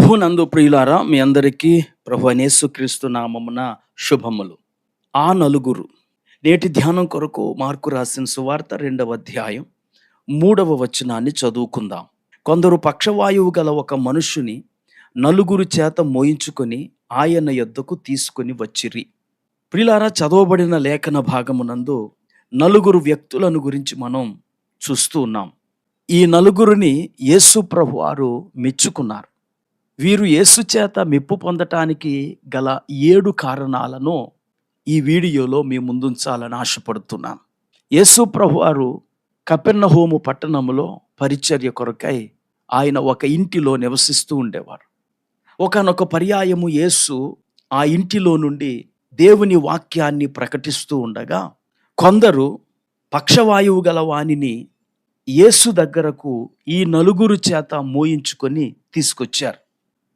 ప్రభు నందు ప్రియులారా మీ అందరికీ ప్రభు క్రీస్తు నామమున శుభములు. ఆ నలుగురు. నేటి ధ్యానం కొరకు మార్కు రాసిన సువార్త రెండవ అధ్యాయం మూడవ వచనాన్ని చదువుకుందాం. కొందరు పక్షవాయువు గల ఒక మనుషుని నలుగురు చేత మోయించుకొని ఆయన యొద్దకు తీసుకొని వచ్చిరి. ప్రిలారా చదవబడిన లేఖన భాగమునందు నలుగురు వ్యక్తులను గురించి మనం చూస్తూ ఉన్నాం. ఈ నలుగురిని యేసు ప్రభు వారు మెచ్చుకున్నారు. వీరు యేసు చేత మెప్పు పొందటానికి గల ఏడు కారణాలను ఈ వీడియోలో మీ ముందుంచాలని ఆశపడుతున్నాను యేసు ప్రభు వారు కపెర్నహోము పట్టణములో పరిచర్య కొరకై ఆయన ఒక ఇంటిలో నివసిస్తూ ఉండేవారు. ఒకనొక పర్యాయము యేసు ఆ ఇంటిలో నుండి దేవుని వాక్యాన్ని ప్రకటిస్తూ ఉండగా కొందరు పక్షవాయువు గల వానిని యేసు దగ్గరకు ఈ నలుగురు చేత మోయించుకొని తీసుకొచ్చారు.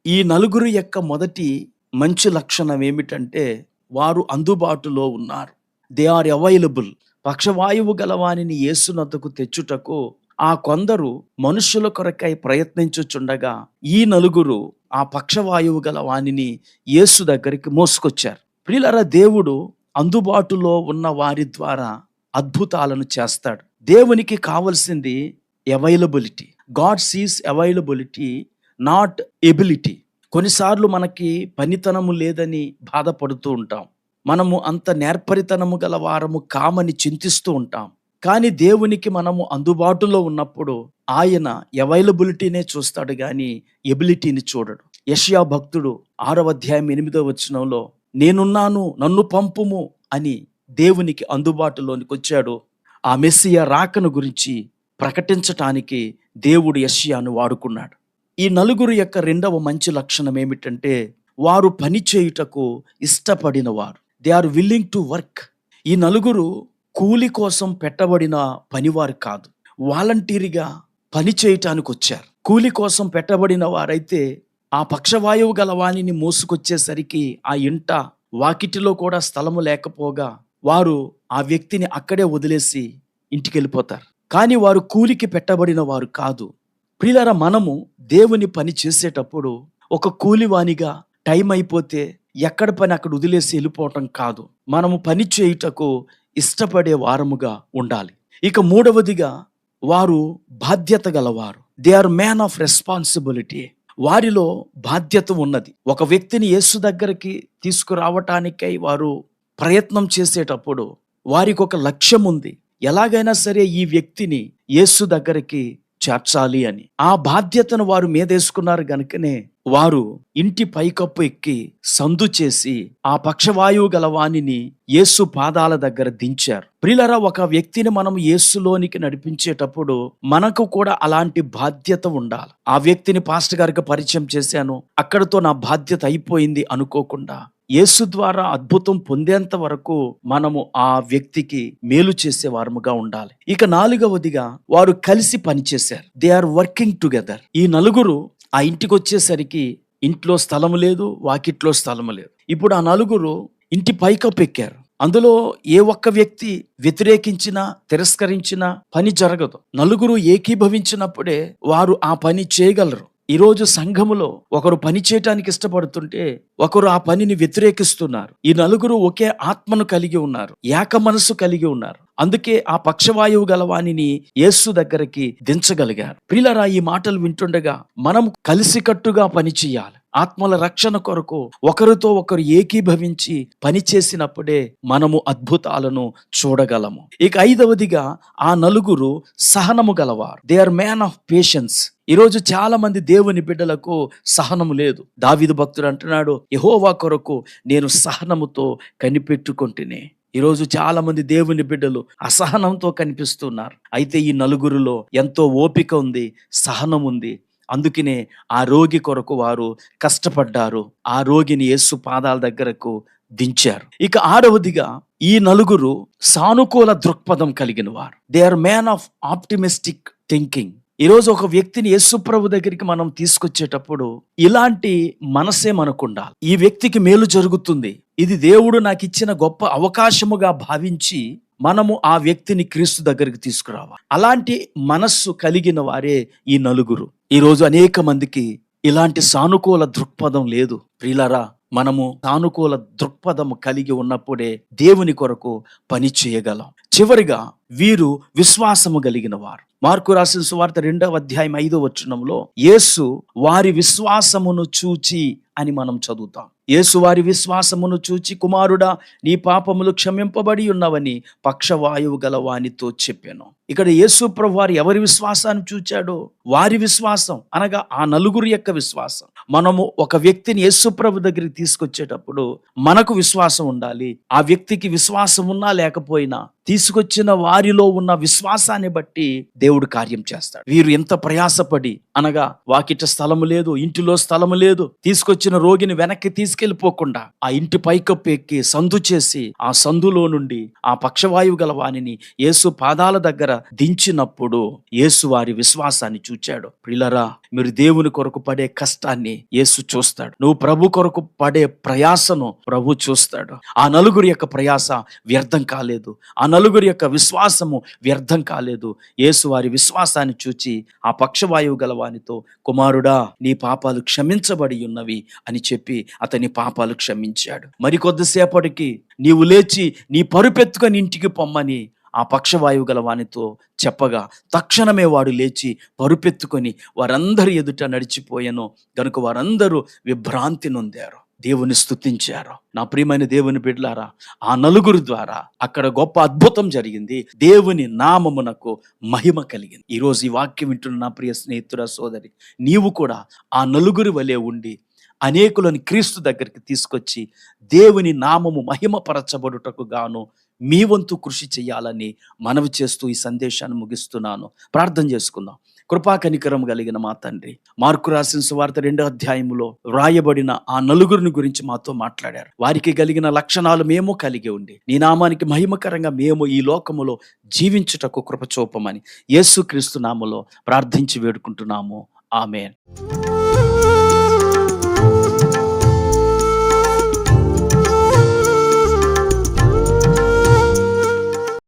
ఈ నలుగురు యొక్క మొదటి మంచి లక్షణం ఏమిటంటే వారు అందుబాటులో ఉన్నారు. దే ఆర్ అవైలబుల్ పక్షవాయువు గలవాణిని యేసునద్దకు తెచ్చుటకు ఆ కొందరు మనుషుల కొరకై ప్రయత్నించుచుండగా ఈ నలుగురు ఆ పక్షవాయువు గల వాణిని యేసు దగ్గరికి మోసుకొచ్చారు. ప్రియులరా దేవుడు అందుబాటులో ఉన్న వారి ద్వారా అద్భుతాలను చేస్తాడు. దేవునికి కావలసింది availability God sees availability not ability కొన్నిసార్లు మనకి పనితనము లేదని బాధపడుతూ ఉంటాం. మనము అంత నేర్పరితనము గల వారము కామని చింతిస్తూ ఉంటాం. కానీ దేవునికి మనము అందుబాటులో ఉన్నప్పుడు ఆయన అవైలబిలిటీనే చూస్తాడు కానీ ఎబిలిటీని చూడడు. యష్యా భక్తుడు ఆరవ అధ్యాయం ఎనిమిదో వచనంలో నేనున్నాను నన్ను పంపుము అని దేవునికి అందుబాటులోనికి వచ్చాడు. ఆ మెస్సియ రాకను గురించి ప్రకటించటానికి దేవుడు యష్యాను వాడుకున్నాడు. ఈ నలుగురు యొక్క రెండవ మంచి లక్షణం ఏమిటంటే వారు పని చేయుటకు ఇష్టపడిన వారు they are willing to work ఈ నలుగురు కూలి కోసం పెట్టబడిన పనివారు కాదు. వాలంటీర్గా పని చేయటానికి వచ్చారు. కూలి కోసం పెట్టబడిన వారైతే ఆ పక్షవాయువు గల వాణిని మోసుకొచ్చేసరికి ఆ ఇంట వాకిటిలో కూడా స్థలము లేకపోగా వారు ఆ వ్యక్తిని అక్కడే వదిలేసి ఇంటికి వెళ్ళిపోతారు కానీ వారు కూలికి పెట్టబడిన వారు కాదు. ప్రియులర మనము దేవుని పని చేసేటప్పుడు ఒక కూలివానిగా టైం అయిపోతే ఎక్కడ పని అక్కడ వదిలేసి వెళ్ళిపోవటం కాదు. మనము పని చేయుటకు ఇష్టపడే వారముగా ఉండాలి. ఇక మూడవదిగా వారు బాధ్యత గలవారు. They are man of responsibility వారిలో బాధ్యత ఉన్నది. ఒక వ్యక్తిని యేసు దగ్గరికి తీసుకురావటానికై వారు ప్రయత్నం చేసేటప్పుడు వారికి ఒక లక్ష్యం ఉంది ఎలాగైనా సరే ఈ వ్యక్తిని యేసు దగ్గరికి చేర్చాలి అని. ఆ బాధ్యతను వారు మీదేసుకున్నారు గనుకనే వారు ఇంటి పైకప్పు ఎక్కి సందు చేసి ఆ పక్షవాయువు గల వాణిని యేసు పాదాల దగ్గర దించారు. ప్రిలరా ఒక వ్యక్తిని మనం యేసులోనికి నడిపించేటప్పుడు మనకు కూడా అలాంటి బాధ్యత ఉండాలి. ఆ వ్యక్తిని పాస్టర్ గారికి పరిచయం చేశాను. అక్కడితో నా బాధ్యత అయిపోయింది అనుకోకుండా యేసు ద్వారా అద్భుతం పొందేంత వరకు మనము ఆ వ్యక్తికి మేలు చేసే వారముగా ఉండాలి. ఇక నాలుగవదిగా వారు కలిసి పనిచేశారు. దే ఆర్ వర్కింగ్ టుగెదర్ ఈ నలుగురు ఆ ఇంటికి వచ్చేసరికి ఇంట్లో స్థలము లేదు వాకిట్లో స్థలము లేదు. ఇప్పుడు ఆ నలుగురు ఇంటి పైకప్పు ఎక్కారు. అందులో ఏ ఒక్క వ్యక్తి వ్యతిరేకించినా తిరస్కరించినా పని జరగదు. నలుగురు ఏకీభవించినప్పుడే వారు ఆ పని చేయగలరు. ఈరోజు సంఘములో ఒకరు పని చేయటానికి ఇష్టపడుతుంటే ఒకరు ఆ పనిని వ్యతిరేకిస్తున్నారు. ఈ నలుగురు ఒకే ఆత్మను కలిగి ఉన్నారు. ఏక మనసు కలిగి ఉన్నారు. అందుకే ఆ పక్షవాయువు గలవాణిని యేసు దగ్గరికి దించగలిగారు. ప్రిలరా ఈ మాటలు వింటుండగా మనం కలిసికట్టుగా పనిచేయాలి ఆత్మల రక్షణ కొరకు ఒకరితో ఒకరు ఏకీభవించి పని చేసినప్పుడే మనము అద్భుతాలను చూడగలము. ఇక ఐదవదిగా ఆ నలుగురు సహనము గలవారు. They are man of patience ఈరోజు చాలా మంది దేవుని బిడ్డలకు సహనము లేదు. దావిదు భక్తుడు అంటున్నాడు యహోవా కొరకు నేను సహనముతో కనిపెట్టుకుంటేనే. ఈరోజు చాలా మంది దేవుని బిడ్డలు అసహనంతో కనిపిస్తున్నారు. అయితే ఈ నలుగురిలో ఎంతో ఓపిక ఉంది సహనం ఉంది అందుకనే ఆ రోగి కొరకు వారు కష్టపడ్డారు. ఆ రోగిని యేసు పాదాల దగ్గరకు దించారు. ఇక ఆరవదిగా ఈ నలుగురు సానుకూల దృక్పథం కలిగిన వారు. They are man of optimistic thinking ఈరోజు ఒక వ్యక్తిని యేసుప్రభు దగ్గరికి మనం తీసుకొచ్చేటప్పుడు ఇలాంటి మనసే మనకుండాలి ఈ వ్యక్తికి మేలు జరుగుతుంది. ఇది దేవుడు నాకు ఇచ్చిన గొప్ప అవకాశముగా భావించి మనము ఆ వ్యక్తిని క్రీస్తు దగ్గరికి తీసుకురావాలి. అలాంటి మనస్సు కలిగిన వారే ఈ నలుగురు. ఈరోజు అనేక మందికి ఇలాంటి సానుకూల దృక్పథం లేదు. ప్రియులరా మనము సానుకూల దృక్పథం కలిగి ఉన్నప్పుడే దేవుని కొరకు పని చేయగలం. చివరిగా వీరు విశ్వాసము కలిగిన వారు. మార్కు రాసిన సువార్త రెండవ అధ్యాయం ఐదో వచనంలో యేసు వారి విశ్వాసమును చూచి అని మనం చదువుతాం. యేసువారి విశ్వాసమును చూచి కుమారుడా నీ పాపములు క్షమింపబడి ఉన్నవని పక్షవాయువు గల వానితో చెప్పాను. ఇక్కడ యేసు ప్రభు వారు ఎవరి విశ్వాసాన్ని చూచాడో? వారి విశ్వాసం. అనగా ఆ నలుగురు యొక్క విశ్వాసం. మనము ఒక వ్యక్తిని యేసు ప్రభు దగ్గరికి తీసుకొచ్చేటప్పుడు మనకు విశ్వాసం ఉండాలి. ఆ వ్యక్తికి విశ్వాసం ఉన్నా లేకపోయినా తీసుకొచ్చిన వారిలో ఉన్న విశ్వాసాన్ని బట్టి దేవుడు కార్యం చేస్తాడు. వీరు ఎంత ప్రయాసపడి అనగా వాకిట స్థలము లేదు ఇంటిలో స్థలము లేదు తీసుకొచ్చి వచ్చిన రోగిని వెనక్కి తీసుకెళ్ళిపోకుండా ఆ ఇంటి పైకప్పు ఎక్కి సందు చేసి ఆ సందులో నుండి ఆ పక్షవాయువు గల వానిని యేసు పాదాల దగ్గర దించినప్పుడు యేసు వారి విశ్వాసాన్ని చూచాడు. ప్రిలరా మీరు దేవుని కొరకు పడే కష్టాన్ని యేసు చూస్తాడు. నువ్వు ప్రభు కొరకు పడే ప్రయాసను ప్రభు చూస్తాడు. ఆ నలుగురి యొక్క ప్రయాస వ్యర్థం కాలేదు. ఆ నలుగురి యొక్క విశ్వాసము వ్యర్థం కాలేదు. యేసు వారి విశ్వాసాన్ని చూచి ఆ పక్షవాయువు గల వానితో కుమారుడా నీ పాపాలు క్షమించబడి ఉన్నవి. అని చెప్పి అతని పాపాలు క్షమించాడు. మరికొద్దిసేపటికి నీవు లేచి నీ పరుపెత్తుకొని ఇంటికి పొమ్మని ఆ పక్షవాయువు గల వానితో చెప్పగా తక్షణమే వాడు లేచి పరుపెత్తుకొని వారందరి ఎదుట నడిచిపోయాను. గనుక వారందరూ విభ్రాంతి నొందారు. దేవుని స్థుతించారు నా ప్రియమైన దేవుని బిడ్లారా ఆ నలుగురు ద్వారా అక్కడ గొప్ప అద్భుతం జరిగింది. దేవుని నామమునకు మహిమ కలిగింది. ఈరోజు ఈ వాక్యం వింటున్న నా ప్రియ స్నేహితుడ సోదరి నీవు కూడా ఆ నలుగురి వలె ఉండి అనేకులను క్రీస్తు దగ్గరికి తీసుకొచ్చి దేవుని నామము మహిమపరచబడుటకు గాను మీ వంతు కృషి చేయాలని మనవి చేస్తూ ఈ సందేశాన్ని ముగిస్తున్నాను. ప్రార్థన చేసుకుందాం. కృపా కనికరం కలిగిన మా తండ్రి మార్కు రాసిన సువార్త రెండో అధ్యాయములో వ్రాయబడిన ఆ నలుగురిని గురించి మాతో మాట్లాడారు. వారికి కలిగిన లక్షణాలు మేము కలిగి ఉండి నీ నామానికి మహిమకరంగా మేము ఈ లోకములో జీవించుటకు కృపచూపమని యేసుక్రీస్తు నామలో ప్రార్థించి వేడుకుంటున్నాము. ఆమెన్.